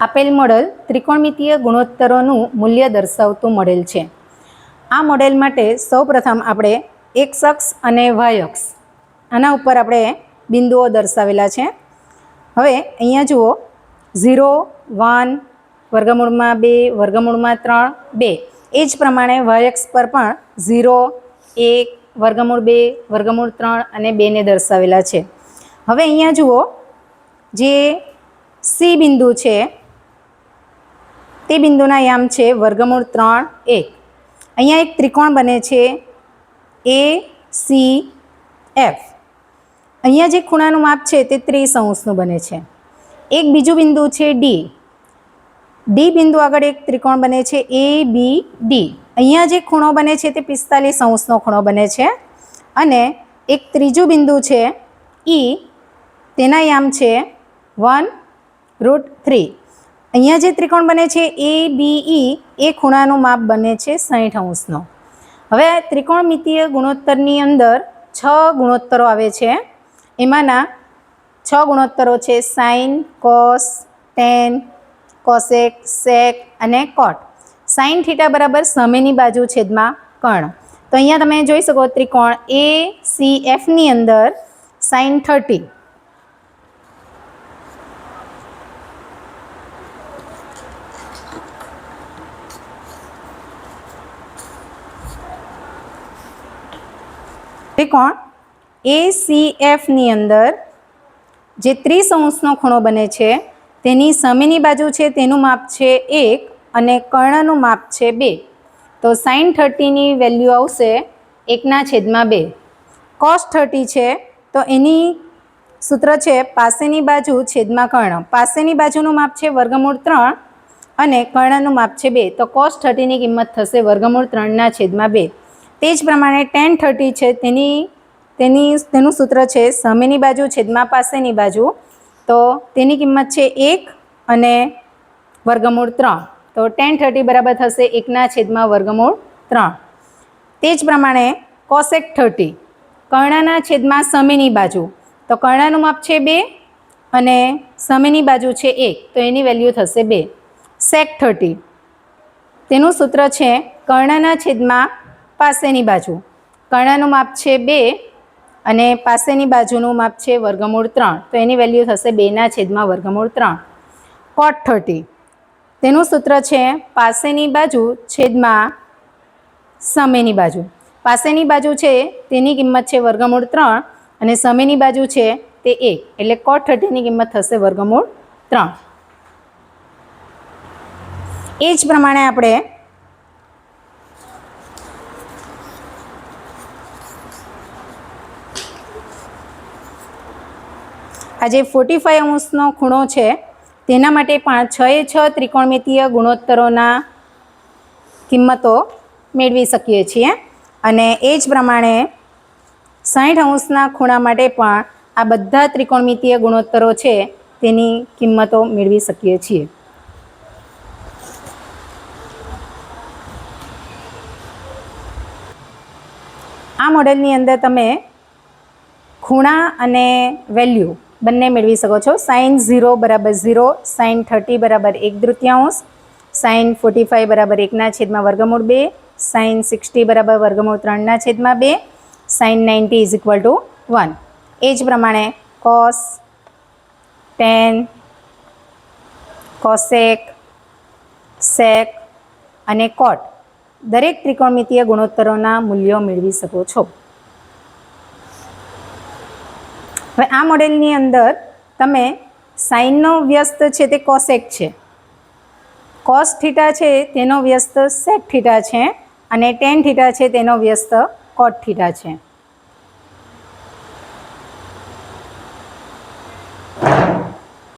આપેલ મોડેલ ત્રિકોણમિતીય ગુણોત્તરોનું મૂલ્ય દર્શાવતું મોડેલ છે. આ મોડેલ માટે સૌપ્રથમ આપણે એક્સ અક્ષ અને વાય અક્ષ આના ઉપર આપણે બિંદુઓ દર્શાવેલા છે. હવે અહીંયા જુઓ, ઝીરો, વન, વર્ગમૂળમાં બે, વર્ગમૂળમાં ત્રણ, બે. એ જ પ્રમાણે વાય અક્ષ પર પણ ઝીરો, એક, વર્ગમૂળ બે, વર્ગમૂળ ત્રણ અને બેને દર્શાવેલા છે. હવે અહીંયા જુઓ, જે સી બિંદુ છે તે બિંદુના યામ છે વર્ગમૂળ ત્રણ એક. અહીંયા એક ત્રિકોણ બને છે એ સી એફ અહીંયા જે ખૂણાનું માપ છે તે ત્રીસ અંશનું બને છે. એક બીજું બિંદુ છે ડી ડી બિંદુ આગળ એક ત્રિકોણ બને છે એ બી ડી અહીંયા જે ખૂણો બને છે તે પિસ્તાલીસ અંશનો ખૂણો બને છે. અને એક ત્રીજું બિંદુ છે ઈ તેના યામ છે વન રૂટ થ્રી. અહીંયા જે ત્રિકોણ બને છે એ બી ઈ એ ખૂણાનું માપ બને છે સાઠ અંશનો. હવે ત્રિકોણમિતીય ગુણોત્તરની અંદર છ ગુણોત્તરો આવે છે. એમાંના છ ગુણોત્તરો છે sine cos, tan, cosec, sec અને કોટ. સાઇન થીટા બરાબર સામેની બાજુ છેદમાં કર્ણ તો અહીંયા તમે જોઈ શકો ત્રિકોણ એ સી એફની અંદર સાઇન થર્ટી. ત્રિકોણ એ સી એફની અંદર જે ત્રીસ અંશનો ખૂણો બને છે, તેની સામેની બાજુ છે, તેનું માપ છે એક અને કર્ણનું માપ છે બે. તો સાઇન થર્ટીની વેલ્યુ આવશે એકના છેદમાં બે. કોસ થર્ટી છે, તો એની સૂત્ર છે પાસેની બાજુ છેદમાં કર્ણ. પાસેની બાજુનું માપ છે વર્ગમૂળ ત્રણ અને કર્ણનું માપ છે બે. તો કોસ થર્ટીની કિંમત થશે વર્ગમૂળ ત્રણના છેદમાં બે. તે જ પ્રમાણે ટેન થર્ટી છે, તેની તેની, તેનું સૂત્ર છે સામેની બાજુ, છેદમાં પાસેની બાજુ. તો તેની કિંમત છે એક અને વર્ગમૂળ ત્રણ. તો ટેન થર્ટી બરાબર થશે એકના છેદમાં વર્ગમૂળ ત્રણ. તે જ પ્રમાણે કોસેક થર્ટી, કર્ણના છેદમાં સામેની બાજુ. તો કર્ણનું માપ છે બે અને સામેની બાજુ છે એક. તો એની વેલ્યુ થશે બે. સેક થર્ટી, તેનું સૂત્ર છે કર્ણના છેદમાં પાસેની બાજુ. કર્ણનું માપ છે બે અને પાસેની બાજુનું માપ છે વર્ગમૂળ ત્રણ. તો એની વેલ્યુ થશે બેના છેદમાં વર્ગમૂળ ત્રણ. કોટ થર્ટી તેનું સૂત્ર છે પાસેની બાજુ છેદમાં સામેની બાજુ. પાસેની બાજુ છે તેની કિંમત છે વર્ગમૂળ ત્રણ અને સામેની બાજુ છે તે એક. એટલે કોટ થર્ટીની કિંમત થશે વર્ગમૂળ ત્રણ. એ જ પ્રમાણે આપણે આ જે ફોર્ટી ફાઈવ અંશનો ખૂણો છે, તેના માટે પણ છ એ છ ત્રિકોણમિતીય ગુણોત્તરોના કિંમતો મેળવી શકીએ છીએ. અને એ જ પ્રમાણે સાઠ અંશના ખૂણા માટે પણ આ બધા ત્રિકોણમિતીય ગુણોત્તરો છે, તેની કિંમતો મેળવી શકીએ છીએ. આ મોડેલની અંદર તમે ખૂણા અને વેલ્યુ બંને મેળવી શકો છો. સાઇન ઝીરો બરાબર ઝીરો, સાઇન થર્ટી બરાબર એક તૃતીયાંશ, સાઇન ફોર્ટી ફાઇવ બરાબર એકના છેદમાં વર્ગમૂળ બે, સાઇન સિક્સટી બરાબર વર્ગમૂળ ત્રણના છેદમાં બે, sine ninety is equal to one. એ જ પ્રમાણે કોસ ટેન, કોસેક, સેક અને કોટ દરેક ત્રિકોણમિતીય ગુણોત્તરોના મૂલ્યો મેળવી શકો છો. હવે આ મોડેલની અંદર તમે સાઇનનો વ્યસ્ત છે તે કોસેક છે. કોસ થીટા છે તેનો વ્યસ્ત સેક થીટા છે અને ટેન થીટા છે તેનો વ્યસ્ત કોટ થીટા છે.